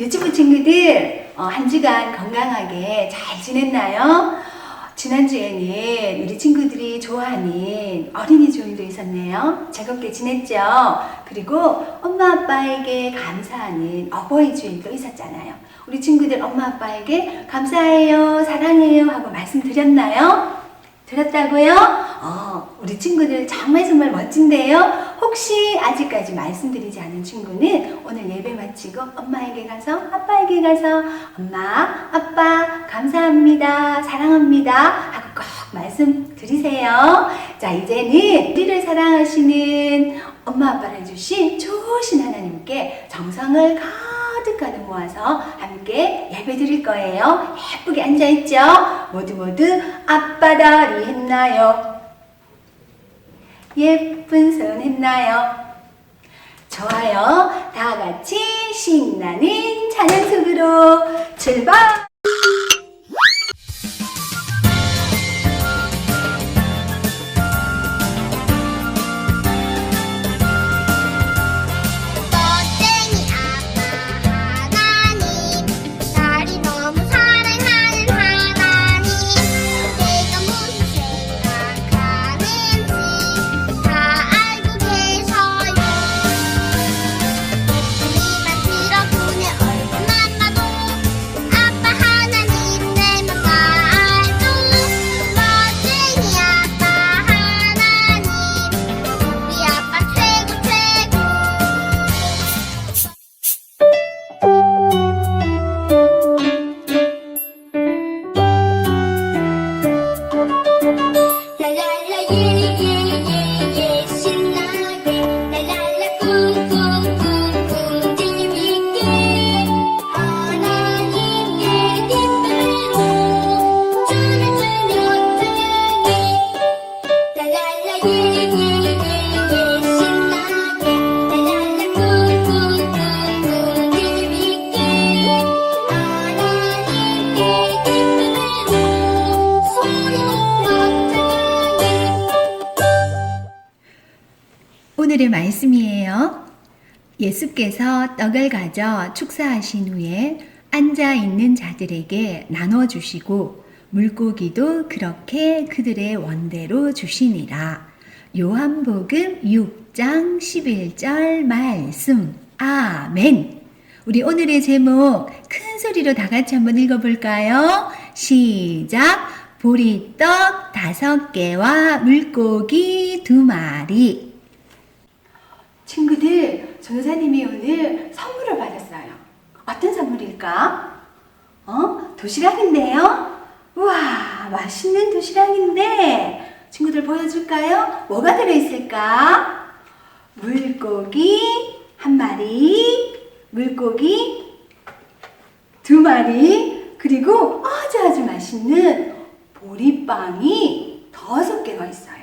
유튜브 친구들 어, 한 주간 건강하게 잘 지냈나요? 지난주에는 우리 친구들이 좋아하는 어린이 주일도 있었네요. 즐겁게 지냈죠? 그리고 엄마 아빠에게 감사하는 어버이 주일도 있었잖아요. 우리 친구들 엄마 아빠에게 감사해요, 사랑해요 하고 말씀드렸나요? 들었다고요? 어, 우리 친구들 정말 정말 멋진데요? 혹시 아직까지 말씀드리지 않은 친구는 오늘 예배 마치고 엄마에게 가서 아빠에게 가서 엄마, 아빠, 감사합니다, 사랑합니다 하고 꼭 말씀드리세요. 자, 이제는 우리를 사랑하시는 엄마, 아빠를 주신 좋으신 하나님께 정성을 가 득 가득 모아서 함께 예배 드릴 거예요. 예쁘게 앉아있죠? 모두 모두 앞바다리 했나요? 예쁜 손 했나요? 좋아요. 다 같이 신나는 찬양 속으로 출발! 오늘의 말씀이에요. 예수께서 떡을 가져 축사하신 후에 앉아 있는 자들에게 나눠 주시고 물고기도 그렇게 그들의 원대로 주시니라. 요한복음 6장 11절 말씀. 아멘. 우리 오늘의 제목 큰 소리로 다 같이 한번 읽어볼까요? 시작. 보리떡 다섯 개와 물고기 두 마리. 친구들, 전사님이 오늘 선물을 받았어요. 어떤 선물일까? 어? 도시락인데요? 우와, 맛있는 도시락인데, 친구들 보여줄까요? 뭐가 들어있을까? 물고기 한 마리, 물고기 두 마리, 그리고 아주 아주 맛있는 보리빵이 다섯 개가 있어요.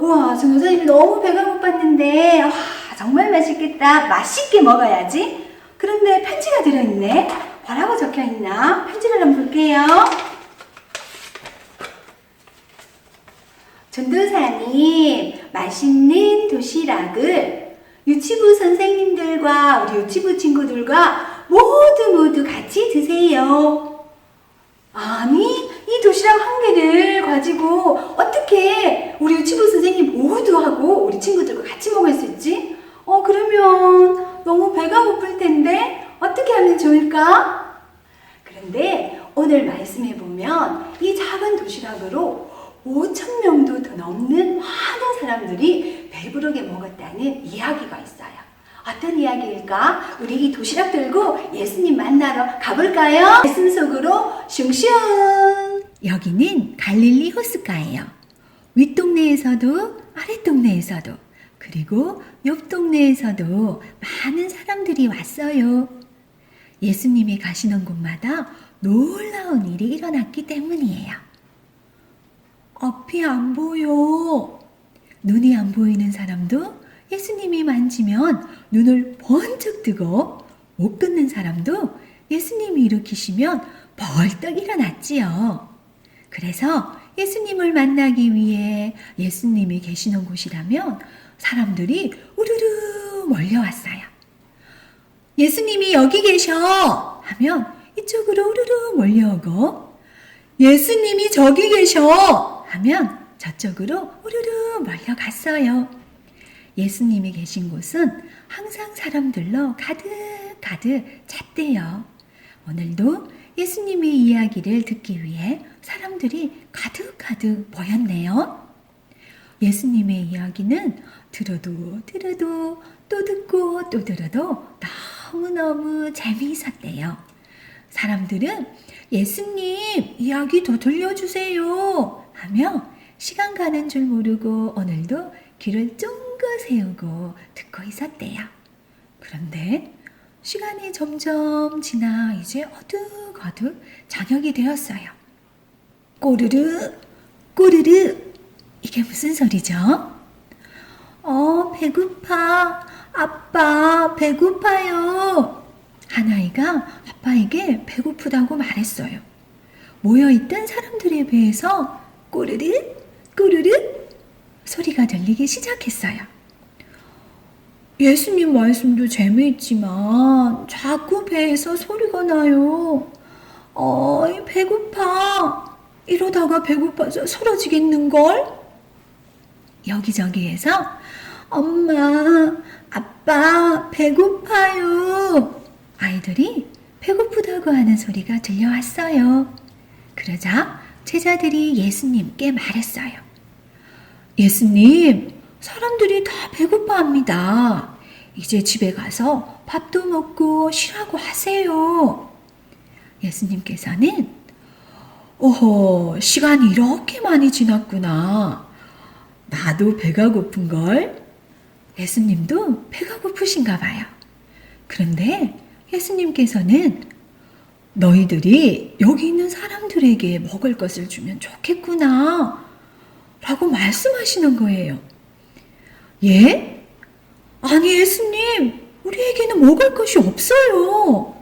우와, 저 여사님이 너무 배가 고팠는데, 와, 정말 맛있겠다. 맛있게 먹어야지. 그런데 편지가 들어있네. 뭐라고 적혀 있나? 편지를 한번 볼게요. 전도사님, 맛있는 도시락을 유치부 선생님들과 우리 유치부 친구들과 모두 모두 같이 드세요. 아니, 이 도시락 한 개를 가지고 어떻게 우리 유치부 선생님 모두 하고 우리 친구들과 같이 먹을 수 있지? 어, 그러면 너무 배가 고플 텐데 어떻게 하면 좋을까? 그런데 오늘 말씀해 보면 이 작은 도시락으로 5천 명도 더 넘는 많은 사람들이 배부르게 먹었다는 이야기가 있어요. 어떤 이야기일까? 우리 이 도시락 들고 예수님 만나러 가볼까요? 말씀 속으로 슝슝! 여기는 갈릴리 호숫가예요. 윗동네에서도 아랫동네에서도 그리고 옆 동네에서도 많은 사람들이 왔어요. 예수님이 가시는 곳마다 놀라운 일이 일어났기 때문이에요. 앞이 안 보여. 눈이 안 보이는 사람도 예수님이 만지면 눈을 번쩍 뜨고 못 끊는 사람도 예수님이 일으키시면 벌떡 일어났지요. 그래서 예수님을 만나기 위해 예수님이 계시는 곳이라면 사람들이 우르르 몰려왔어요. 예수님이 여기 계셔! 하면 이쪽으로 우르르 몰려오고 예수님이 저기 계셔! 하면 저쪽으로 우르르 몰려갔어요. 예수님이 계신 곳은 항상 사람들로 가득 가득 찼대요. 오늘도 예수님의 이야기를 듣기 위해 사람들이 가득 가득 모였네요. 예수님의 이야기는 들어도 들어도 또 듣고 또 들어도 너무너무 재미있었대요. 사람들은 예수님 이야기 더 들려주세요 하며 시간 가는 줄 모르고 오늘도 귀를 쫑긋 세우고 듣고 있었대요. 그런데 시간이 점점 지나 이제 어둑어둑 저녁이 되었어요. 꼬르르 꼬르르 이게 무슨 소리죠? 어 배고파 아빠 배고파요 한 아이가 아빠에게 배고프다고 말했어요. 모여있던 사람들에 비해서 꼬르르 꼬르르 소리가 들리기 시작했어요. 예수님 말씀도 재미있지만 자꾸 배에서 소리가 나요. 어이, 배고파. 이러다가 배고파서 쓰러지겠는걸? 여기저기에서 엄마, 아빠, 배고파요. 아이들이 배고프다고 하는 소리가 들려왔어요. 그러자 제자들이 예수님께 말했어요. 예수님, 사람들이 다 배고파합니다. 이제 집에 가서 밥도 먹고 쉬라고 하세요. 예수님께서는 오호, 시간이 이렇게 많이 지났구나. 나도 배가 고픈걸? 예수님도 배가 고프신가 봐요. 그런데 예수님께서는 너희들이 여기 있는 사람들에게 먹을 것을 주면 좋겠구나. 라고 말씀하시는 거예요. 예? 아니, 예수님, 우리에게는 먹을 것이 없어요.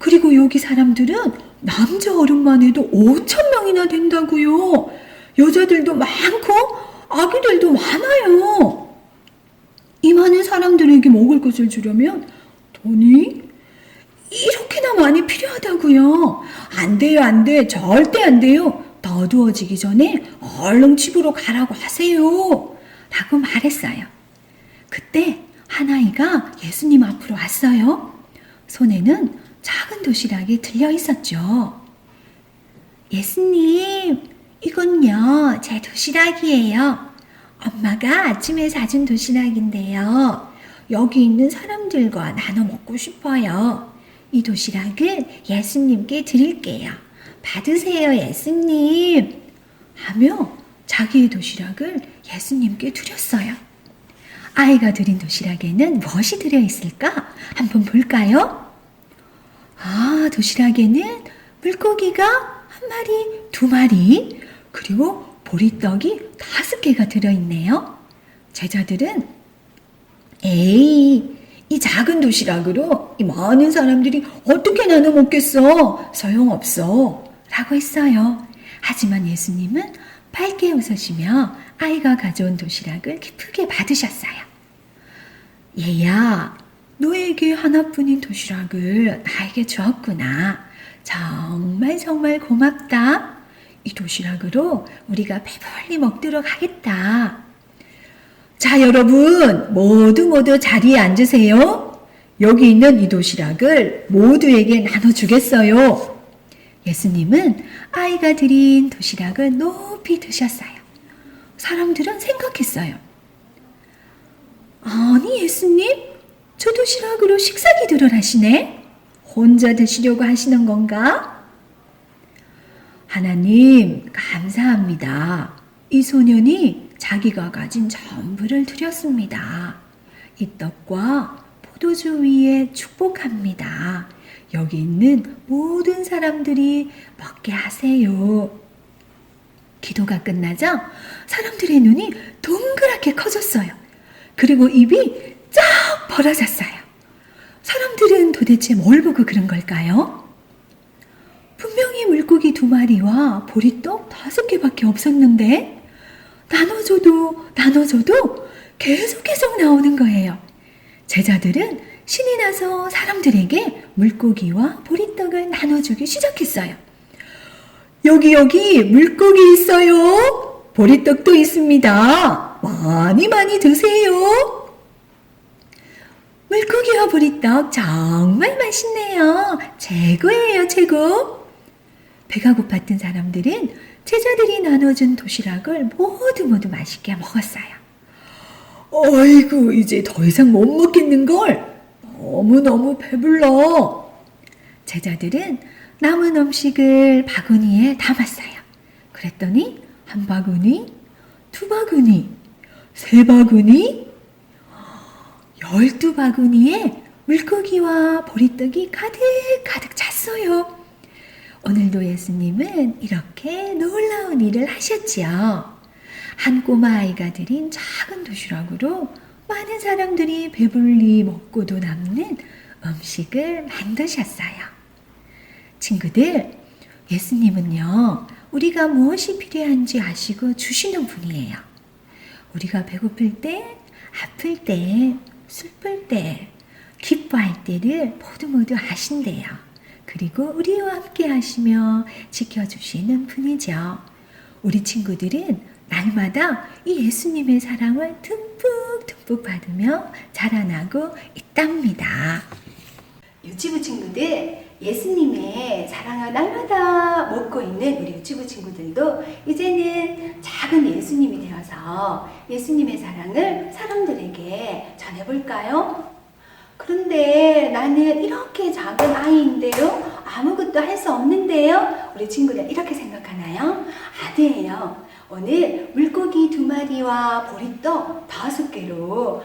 그리고 여기 사람들은 남자 어른만 해도 5천 명이나 된다고요. 여자들도 많고 아기들도 많아요. 이 많은 사람들에게 먹을 것을 주려면 돈이 이렇게나 많이 필요하다고요. 안 돼요, 안 돼. 절대 안 돼요. 더 어두워지기 전에 얼른 집으로 가라고 하세요. 라고 말했어요. 그때 한 아이가 예수님 앞으로 왔어요. 손에는 작은 도시락이 들려 있었죠. 예수님, 이건요, 제 도시락이에요. 엄마가 아침에 사준 도시락인데요. 여기 있는 사람들과 나눠 먹고 싶어요. 이 도시락을 예수님께 드릴게요. 받으세요, 예수님. 하며 자기의 도시락을 예수님께 드렸어요. 아이가 드린 도시락에는 무엇이 들어있을까? 한번 볼까요? 아, 도시락에는 물고기가 한 마리, 두 마리, 그리고 보리떡이 다섯 개가 들어있네요. 제자들은 에이, 이 작은 도시락으로 이 많은 사람들이 어떻게 나눠 먹겠어? 소용없어. 라고 했어요. 하지만 예수님은 밝게 웃으시며 아이가 가져온 도시락을 기쁘게 받으셨어요. 얘야, 너에게 하나뿐인 도시락을 나에게 주었구나. 정말 정말 고맙다. 이 도시락으로 우리가 배불리 먹도록 하겠다. 자, 여러분, 모두 모두 자리에 앉으세요. 여기 있는 이 도시락을 모두에게 나눠주겠어요. 예수님은 아이가 드린 도시락을 높이 드셨어요. 사람들은 생각했어요. 아니, 예수님, 저 도시락으로 식사 기도를 하시네? 혼자 드시려고 하시는 건가? 하나님, 감사합니다. 이 소년이 자기가 가진 전부를 드렸습니다. 이 떡과 포도주 위에 축복합니다. 여기 있는 모든 사람들이 먹게 하세요. 기도가 끝나자 사람들의 눈이 동그랗게 커졌어요. 그리고 입이 쫙 벌어졌어요. 사람들은 도대체 뭘 보고 그런 걸까요? 분명히 물고기 두 마리와 보리떡 다섯 개밖에 없었는데 나눠줘도 나눠줘도 계속 계속 나오는 거예요. 제자들은 신이 나서 사람들에게 물고기와 보리떡을 나눠주기 시작했어요. 여기 여기 물고기 있어요. 보리떡도 있습니다. 많이 많이 드세요. 물고기와 보리떡 정말 맛있네요. 최고예요, 최고. 배가 고팠던 사람들은 제자들이 나눠준 도시락을 모두 모두 맛있게 먹었어요. 어이구, 이제 더 이상 못 먹겠는걸. 너무너무 배불러. 제자들은 남은 음식을 바구니에 담았어요. 그랬더니 한 바구니, 두 바구니, 세 바구니, 열두 바구니에 물고기와 보리떡이 가득 가득 찼어요. 오늘도 예수님은 이렇게 놀라운 일을 하셨지요. 한 꼬마 아이가 드린 작은 도시락으로 많은 사람들이 배불리 먹고도 남는 음식을 만드셨어요. 친구들, 예수님은요, 우리가 무엇이 필요한지 아시고 주시는 분이에요. 우리가 배고플 때, 아플 때, 슬플 때, 기뻐할 때를 모두 모두 아신대요. 그리고 우리와 함께 하시며 지켜주시는 분이죠. 우리 친구들은 날마다 이 예수님의 사랑을 듬뿍 듬뿍 받으며 자라나고 있답니다. 유치부 친구들, 예수님의 사랑을 날마다 먹고 있는 우리 유치부 친구들도 이제는 작은 예수님이 되어서 예수님의 사랑을 사람들에게 전해볼까요? 그런데 나는 이렇게 작은 아이인데요? 아무것도 할 수 없는데요? 우리 친구들 이렇게 생각하나요? 아니에요. 오늘 물고기 두 마리와 보리떡 다섯 개로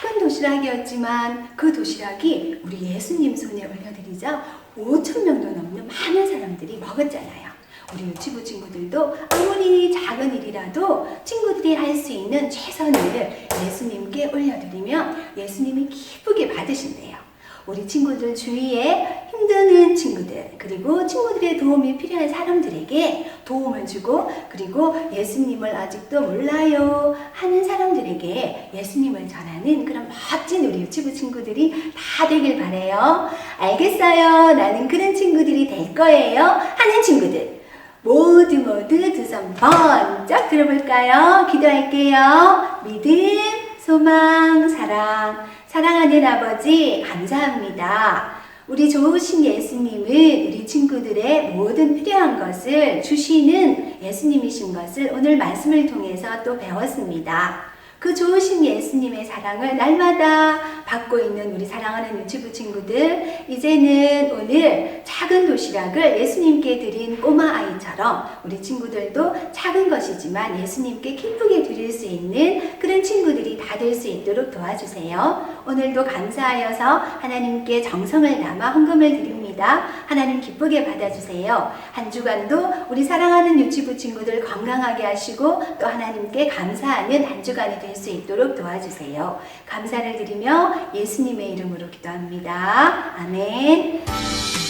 작은 도시락이었지만 그 도시락이 우리 예수님 손에 올려드리자 5천 명도 넘는 많은 사람들이 먹었잖아요. 우리 유치부 친구들도 아무리 작은 일이라도 친구들이 할 수 있는 최선을 예수님께 올려드리면 예수님이 기쁘게 받으신대요. 우리 친구들 주위에 힘드는 친구들, 그리고 친구들의 도움이 필요한 사람들에게 도움을 주고, 그리고 예수님을 아직도 몰라요 하는 사람들에게 예수님을 전하는 그런 멋진 우리 유치부 친구들이 다 되길 바래요. 알겠어요. 나는 그런 친구들이 될 거예요. 하는 친구들. 모두 모두 두 손 번쩍 들어볼까요? 기도할게요. 믿음, 소망, 사랑. 사랑하는 아버지, 감사합니다. 우리 좋으신 예수님은 우리 친구들의 모든 필요한 것을 주시는 예수님이신 것을 오늘 말씀을 통해서 또 배웠습니다. 그 좋으신 예수님의 사랑을 날마다 받고 있는 우리 사랑하는 유튜브 친구들, 이제는 오늘 작은 도시락을 예수님께 드린 꼬마 아이처럼 우리 친구들도 작은 것이지만 예수님께 기쁘게 드릴 수 있는 그런 친구들이 다 될 수 있도록 도와주세요. 오늘도 감사하여서 하나님께 정성을 담아 헌금을 드립니다. 하나님 기쁘게 받아주세요. 한 주간도 우리 사랑하는 유치부 친구들 건강하게 하시고 또 하나님께 감사하는 한 주간이 될 수 있도록 도와주세요. 감사를 드리며 예수님의 이름으로 기도합니다. 아멘.